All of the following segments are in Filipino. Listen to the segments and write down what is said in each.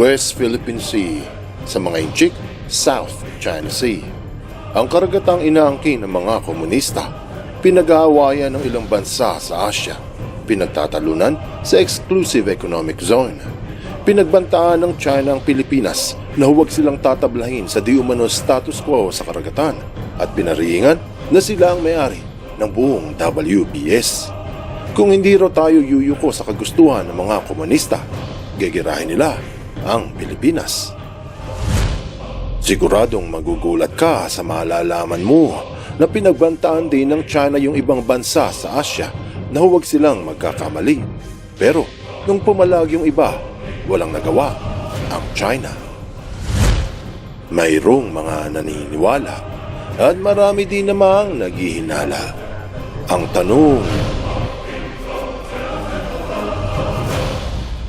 West Philippine Sea, sa mga inchik, South China Sea. Ang karagatang inaangkin ng mga komunista, pinag-aawayan ng ilang bansa sa Asia, pinagtatalunan sa Exclusive Economic Zone. Pinagbantaan ng China ang Pilipinas na huwag silang tatablahin sa di umano status quo sa karagatan at pinariingan na sila ang may-ari ng buong WPS. Kung hindi raw tayo yuyuko sa kagustuhan ng mga komunista, gigirahin nila ang Pilipinas. Siguradong magugulat ka sa malalaman mo na pinagbantaan din ng China yung ibang bansa sa Asia na huwag silang magkakamali. Pero nung pumalag yung iba, walang nagawa ang China. Mayroong mga naniniwala at marami din namang naghihinala. Ang tanong,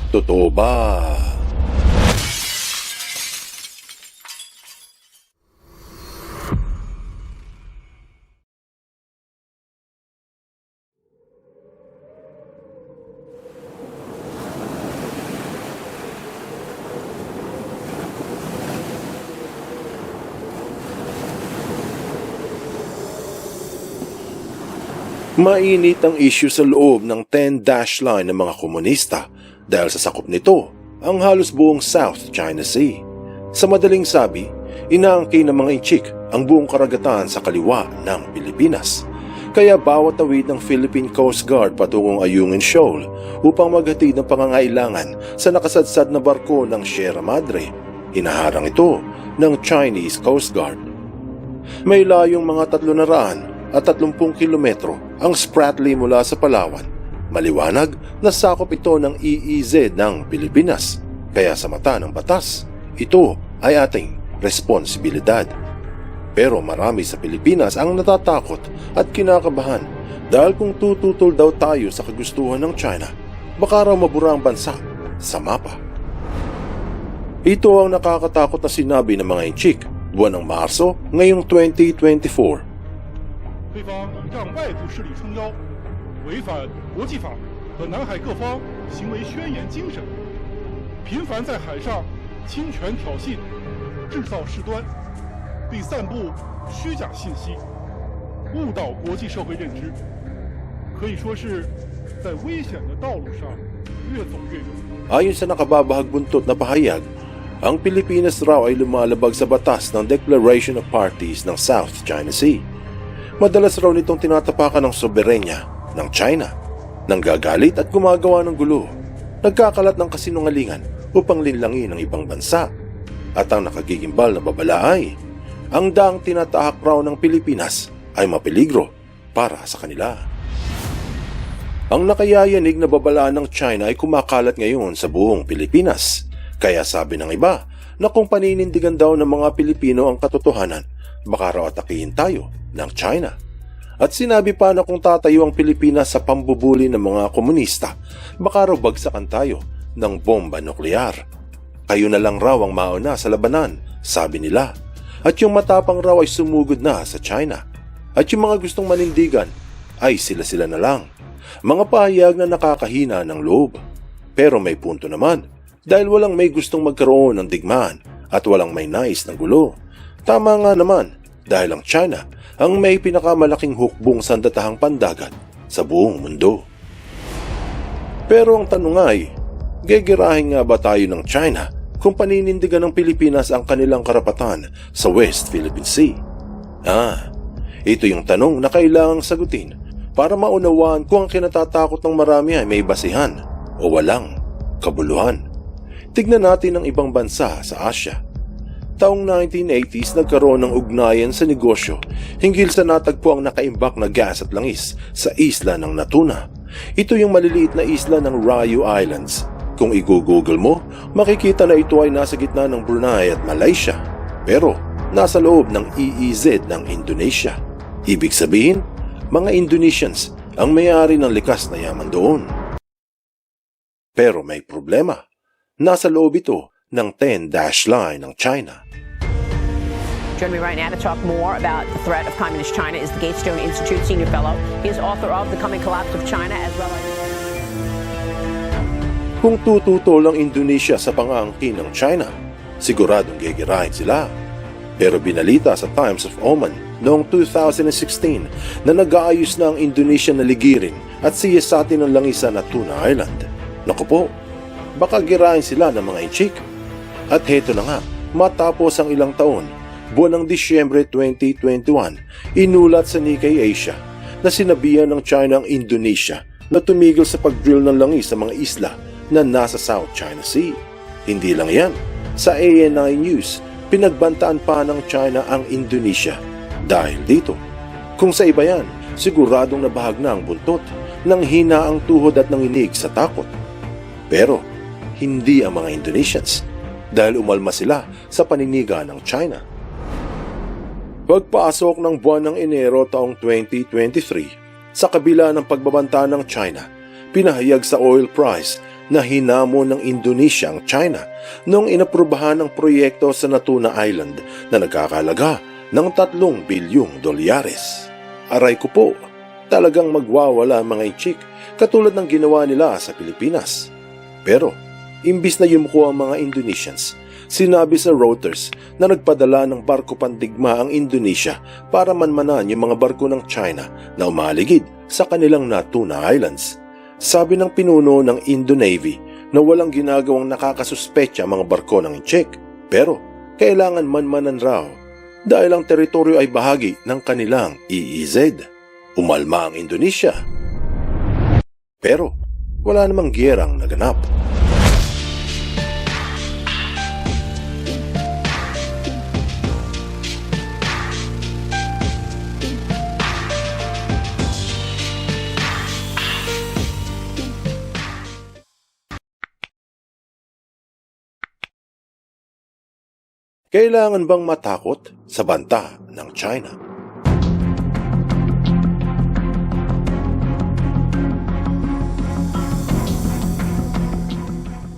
totoo ba? Mainit ang issue sa loob ng 10-dash line ng mga komunista dahil sa sakop nito ang halos buong South China Sea. Sa madaling sabi, inaangkin ng mga inchik ang buong karagatan sa kaliwa ng Pilipinas. Kaya bawat tawid ng Philippine Coast Guard patungong Ayungin Shoal upang maghatid ng pangangailangan sa nakasadsad na barko ng Sierra Madre. Hinaharang ito ng Chinese Coast Guard. May layong mga tatlo na raan at 30 kilometro ang Spratly mula sa Palawan. Maliwanag na sakop ito ng EEZ ng Pilipinas. Kaya sa mata ng batas, ito ay ating responsibilidad. Pero marami sa Pilipinas ang natatakot at kinakabahan dahil kung tututol daw tayo sa kagustuhan ng China, baka raw mabura ang bansa sa mapa. Ito ang nakakatakot na sinabi ng mga inchik buwan ng Marso ngayong 2024. 对方倚仗外部势力撑腰，违反国际法和南海各方行为宣言精神，频繁在海上侵权挑衅、制造事端，并散布虚假信息，误导国际社会认知，可以说是在危险的道路上越走越远。Ayon sa nakababahag buntot na pahayag, ang Pilipinas raw ay lumalabag sa batas ng Declaration of Parties ng South China Sea. Madalas raw nitong tinatapakan ng soberenya ng China, nanggagalit at gumagawa ng gulo, nagkakalat ng kasinungalingan upang linlangin ang ibang bansa. At ang nakagigimbal na babala ay, ang daang tinatahak raw ng Pilipinas ay mapeligro para sa kanila. Ang nakayayanig na babala ng China ay kumakalat ngayon sa buong Pilipinas. Kaya sabi ng iba na kung paninindigan daw ng mga Pilipino ang katotohanan, baka raw atakihin tayo ng China. At sinabi pa na kung tatayo ang Pilipinas sa pambubuli ng mga komunista, baka raw tayo ng bomba nuklear. Kayo na lang raw ang mauna sa labanan, sabi nila. At yung matapang raw ay sumugod na sa China. At yung mga gustong manindigan ay sila-sila na lang. Mga pahayag na nakakahina ng loob. Pero may punto naman dahil walang may gustong magkaroon ng digmaan at walang may nais ng gulo. Tama nga naman dahil ang China ang may pinakamalaking hukbong sandatahang pandagat sa buong mundo. Pero ang tanong ay, gegerahin nga ba tayo ng China kung paninindigan ng Pilipinas ang kanilang karapatan sa West Philippine Sea? Ah, ito yung tanong na kailangang sagutin para maunawaan kung ang kinatatakot ng marami ay may basihan o walang kabuluhan. Tignan natin ang ibang bansa sa Asia. Taong 1980s nagkaroon ng ugnayan sa negosyo hinggil sa natagpo ang nakaimbak na gas at langis sa isla ng Natuna. Ito yung maliliit na isla ng Rayo Islands. Kung i-google mo, makikita na ito ay nasa gitna ng Brunei at Malaysia. Pero nasa loob ng EEZ ng Indonesia. Ibig sabihin, mga Indonesians ang may-ari ng likas na yaman doon. Pero may problema. Nasa loob ito ng 10-dash line ng China. Joining me right now to talk more about the threat of Communist China is the Gatestone Institute senior fellow. He is author of The Coming Collapse of China as well as. Kung tututol ang Indonesia sa pangangkin ng China, siguradong gigirahin sila. Pero binalita sa Times of Oman noong 2016 na nag-aayos na ang Indonesia na ligirin at siyasatin ng langisan at Tuna Island. Naku po, baka girahin sila ng mga inchik. At heto na nga, matapos ang ilang taon, buwan ng Disyembre 2021, inulat sa Nikkei Asia na sinabihan ng China ang Indonesia na tumigil sa pag-drill ng langis sa mga isla na nasa South China Sea. Hindi lang yan, sa ANI News, pinagbantaan pa ng China ang Indonesia dahil dito. Kung sa iba yan, siguradong nabahag na ang buntot nang hina ang tuhod at nanginig sa takot. Pero hindi ang mga Indonesians dahil umalma sila sa paniniga ng China. Pagpasok ng buwan ng Enero taong 2023, sa kabila ng pagbabanta ng China, pinahayag sa oil price na hinamon ng Indonesia ang China noong inaprubahan ng proyekto sa Natuna Island na nagkakalaga ng 3 bilyong dolyares. Aray ko po, talagang magwawala ang mga inchik katulad ng ginawa nila sa Pilipinas. Pero, imbis na yumuko ang mga Indonesians, sinabi sa Reuters na nagpadala ng barko pandigma ang Indonesia para manmanan yung mga barko ng China na umaligid sa kanilang Natuna Islands. Sabi ng pinuno ng Indo Navy na walang ginagawang nakakasuspecha ang mga barko ng Czech pero kailangan manmanan raw dahil ang teritoryo ay bahagi ng kanilang EEZ. Umalma ang Indonesia. Pero wala namang giyerang naganap. Kailangan bang matakot sa banta ng China?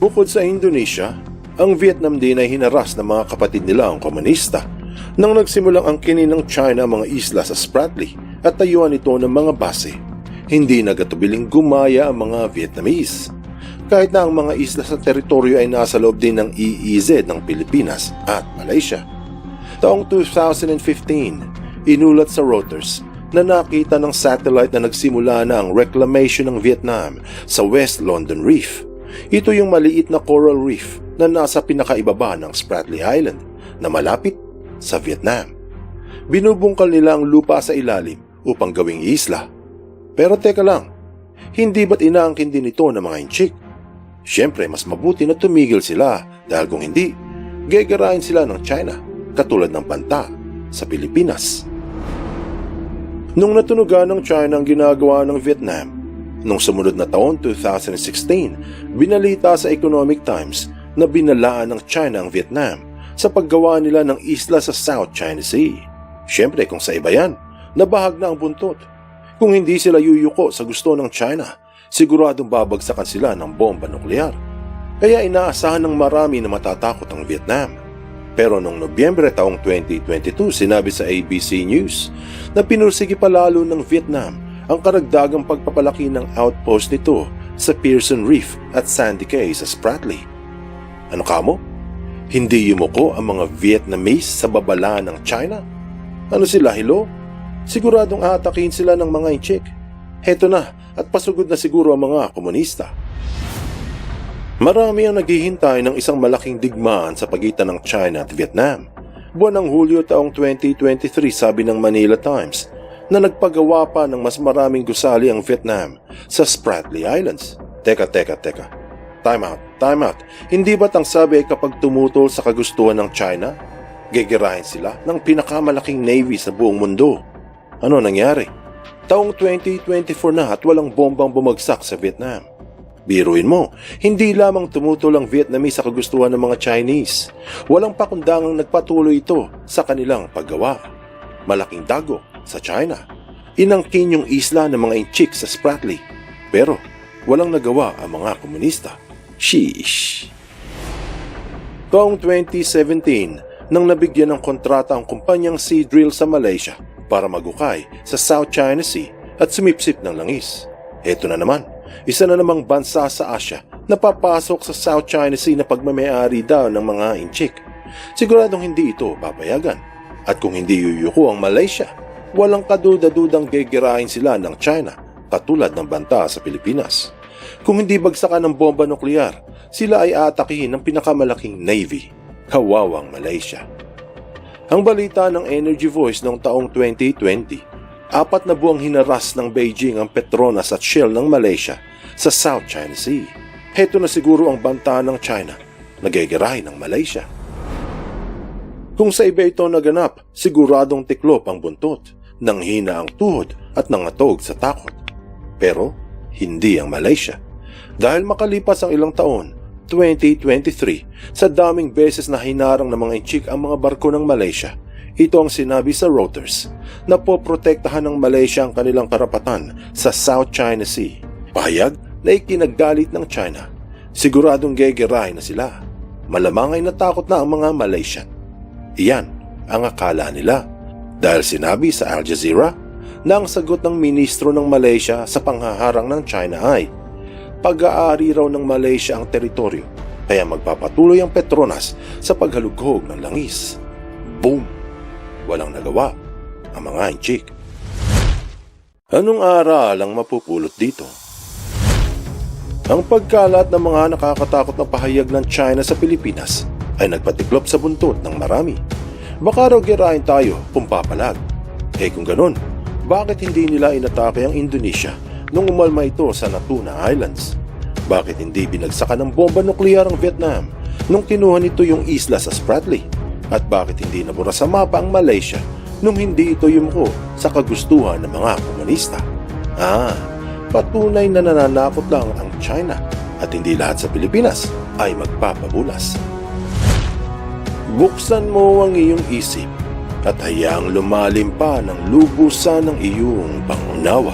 Bukod sa Indonesia, ang Vietnam din ay hinaras ng mga kapatid nila ang komunista nang nagsimulang ang ng China mga isla sa Spratly at tayuan ito ng mga base. Hindi nagatubiling gumaya ang mga Vietnamese. Kahit na ang mga isla sa teritoryo ay nasa loob din ng EEZ ng Pilipinas at Malaysia. Taong 2015, inulat sa Reuters na nakita ng satellite na nagsimula na ang reclamation ng Vietnam sa West London Reef. Ito yung maliit na coral reef na nasa pinakaibaba ng Spratly Island na malapit sa Vietnam. Binubungkal nila ang lupa sa ilalim upang gawing isla. Pero teka lang, hindi ba't inaangkin din ito ng mga inchik? Siyempre, mas mabuti na tumigil sila dahil kung hindi, gegarahin sila ng China katulad ng banta sa Pilipinas. Nung natunugan ng China ang ginagawa ng Vietnam, nung sumunod na taon 2016, binalita sa Economic Times na binalaan ng China ang Vietnam sa paggawa nila ng isla sa South China Sea. Siyempre kung sa iba yan, nabahag na ang buntot. Kung hindi sila yuyuko sa gusto ng China, siguradong babagsakan sila ng bomba nuklear. Kaya inaasahan ng marami na matatakot ang Vietnam. Pero noong Nobyembre taong 2022, sinabi sa ABC News na pinursigi palalo ng Vietnam ang karagdagang pagpapalaki ng outpost nito sa Pearson Reef at Sandy Cay sa Spratly. Ano kamo? Hindi yumuko ang mga Vietnamese sa babala ng China? Ano sila, hilo? Siguradong aatakin sila ng mga inchik. Heto na, at pasugod na siguro ang mga komunista. Marami ang naghihintay ng isang malaking digmaan sa pagitan ng China at Vietnam. Buwan ng Hulyo taong 2023 sabi ng Manila Times na nagpagawa pa ng mas maraming gusali ang Vietnam sa Spratly Islands. Teka, teka, teka. Time out, time out. Hindi ba't ang sabi ay kapag tumutol sa kagustuhan ng China, gegerahin sila ng pinakamalaking navy sa buong mundo? Ano nangyari? Taong 2024 na at walang bombang bumagsak sa Vietnam. Biruin mo, hindi lamang tumutol ang Vietnamese sa kagustuhan ng mga Chinese. Walang pakundangang nagpatuloy ito sa kanilang paggawa. Malaking dago sa China. Inangkin yung isla ng mga inchik sa Spratly. Pero walang nagawa ang mga komunista. Sheesh. Taong 2017, nang nabigyan ng kontrata ang kumpanyang Sea Drill sa Malaysia para magukay sa South China Sea at sumipsip ng langis. Ito na naman, isa na namang bansa sa Asia napapasok sa South China Sea na pagmamayari daw ng mga inchik. Siguradong hindi ito papayagan. At kung hindi yuyuko ang Malaysia, walang kaduda-dudang gegerahin sila ng China katulad ng banta sa Pilipinas. Kung hindi bagsakan ng bomba nuklear, sila ay aatakihin ng pinakamalaking navy, Kawawang Malaysia. Ang balita ng Energy Voice noong taong 2020, apat na buwang hinaras ng Beijing ang Petronas at Shell ng Malaysia sa South China Sea. Heto na siguro ang banta ng China, nagegerahe ng Malaysia. Kung sa iba ito naganap, siguradong tiklop ang buntot, nang hina ang tuhod at nangatog sa takot. Pero hindi ang Malaysia. Dahil makalipas ang ilang taon, 2023, sa daming beses na hinarang ng mga inchik ang mga barko ng Malaysia, ito ang sinabi sa Reuters na poprotektahan ng Malaysia ang kanilang karapatan sa South China Sea. Pahayag na ikinagalit ng China. Siguradong gegerahin na sila. Malamang ay natakot na ang mga Malaysian. Iyan ang akala nila. Dahil sinabi sa Al Jazeera na ang sagot ng ministro ng Malaysia sa panghaharang ng China ay pag-aari raw ng Malaysia ang teritoryo kaya magpapatuloy ang Petronas sa paghalughog ng langis. Boom! Walang nagawa ang mga inchik. Anong aral ang mapupulot dito? Ang pagkalat ng mga nakakatakot na pahayag ng China sa Pilipinas ay nagpatiklop sa buntot ng marami. Baka raw girahin tayo kung papalag. Eh kung ganun, bakit hindi nila inatake ang Indonesia nung umalma ito sa Natuna Islands? Bakit hindi binagsakan ng bomba nuklear ang Vietnam nung kinuha nito yung isla sa Spratly? At bakit hindi nabura sa mapa ang Malaysia nung hindi ito yumuko sa kagustuhan ng mga komunista? Ah, patunay na nananakot lang ang China at hindi lahat sa Pilipinas ay magpapabulas. Buksan mo ang iyong isip at hayaang lumalim pa ng lubusan ng iyong pangunawa